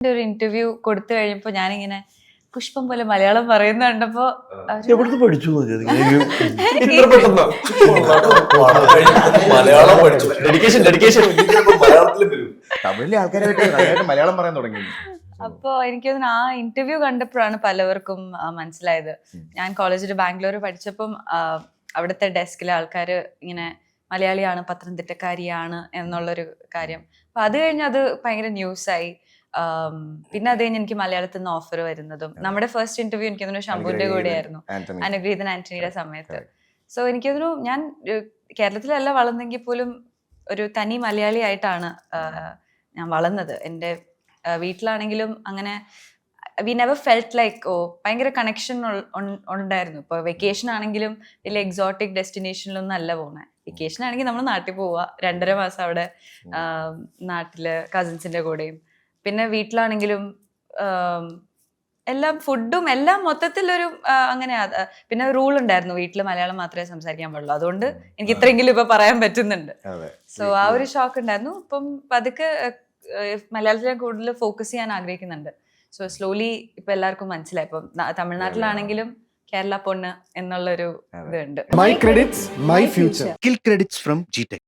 ഒരു ഇന്റർവ്യൂ കൊടുത്തു കഴിഞ്ഞപ്പോ ഞാനിങ്ങനെ പുഷ്പം പോലെ മലയാളം പറയുന്ന കണ്ടപ്പോ എവിടുന്ന് പഠിച്ചു തമിഴിലെ മലയാളം പറയാൻ തുടങ്ങി. അപ്പോ എനിക്ക് തോന്നുന്നു ആ ഇന്റർവ്യൂ കണ്ടപ്പോഴാണ് പലവർക്കും മനസ്സിലായത്. ഞാൻ കോളേജിൽ ബാംഗ്ലൂർ പഠിച്ചപ്പം ആ, അവിടുത്തെ ഡെസ്കിലെ ആൾക്കാർ ഇങ്ങനെ മലയാളിയാണ് പത്തനംതിട്ടക്കാരിയാണ് എന്നുള്ളൊരു കാര്യം. അപ്പൊ അത് കഴിഞ്ഞ് അത് ഭയങ്കര ന്യൂസായി പിന്നെ അത് കഴിഞ്ഞ് എനിക്ക് മലയാളത്തിൽ നിന്ന് ഓഫർ വരുന്നതും. നമ്മുടെ ഫസ്റ്റ് ഇന്റർവ്യൂ എനിക്ക് തോന്നുന്നു ശംഭുവിന്റെ കൂടെയായിരുന്നു. ആന്റണി. അനുഗ്രഹീതൻ ആന്റണിയുടെ സമയത്ത്. സോ എനിക്ക് തോന്നുന്നു ഞാൻ കേരളത്തിലല്ല വളർന്നെങ്കിൽ പോലും ഒരു തനി മലയാളി ആയിട്ടാണ് ഞാൻ വളർന്നത്. എന്റെ വീട്ടിലാണെങ്കിലും അങ്ങനെ we never felt like oh ഭയങ്കര കണക്ഷൻ ഉണ്ടായിരുന്നു. ഇപ്പോൾ വെക്കേഷൻ ആണെങ്കിലും വലിയ എക്സോട്ടിക് ഡെസ്റ്റിനേഷനിലൊന്നും അല്ല പോകുന്നത് വെക്കേഷൻ ആണെങ്കിൽ നമ്മൾ നാട്ടിൽ പോവുക രണ്ടര മാസം അവിടെ നാട്ടിൽ നാട്ടിൽ കസിൻസിന്റെ കൂടെയും. പിന്നെ വീട്ടിലാണെങ്കിലും എല്ലാം ഫുഡും എല്ലാം മൊത്തത്തിലൊരു ഒരു അങ്ങനെ പിന്നെ റൂൾ ഉണ്ടായിരുന്നു. വീട്ടിൽ മലയാളം മാത്രമേ സംസാരിക്കാൻ പാടുള്ളൂ. അതുകൊണ്ട് എനിക്ക് ഇത്രയെങ്കിലും ഇപ്പൊ പറയാൻ പറ്റുന്നുണ്ട്. അതെ. സോ ആ ഒരു ഷോക്ക് ഉണ്ടായിരുന്നു. ഇപ്പം പതുക്കെ മലയാളത്തിലെ കൂടുതൽ ഫോക്കസ് ചെയ്യാൻ ആഗ്രഹിക്കുന്നുണ്ട്. സോ സ്ലോലി ഇപ്പൊ എല്ലാവർക്കും മനസ്സിലായി. ഇപ്പം തമിഴ്നാട്ടിലാണെങ്കിലും കേരള പൊണ്ണ് എന്നുള്ളൊരു. ഇതുണ്ട്. മൈ ക്രെഡിറ്റ്സ് മൈ ഫ്യൂച്ചർ കിൽ ക്രെഡിറ്റ്സ് ഫ്രം GTech.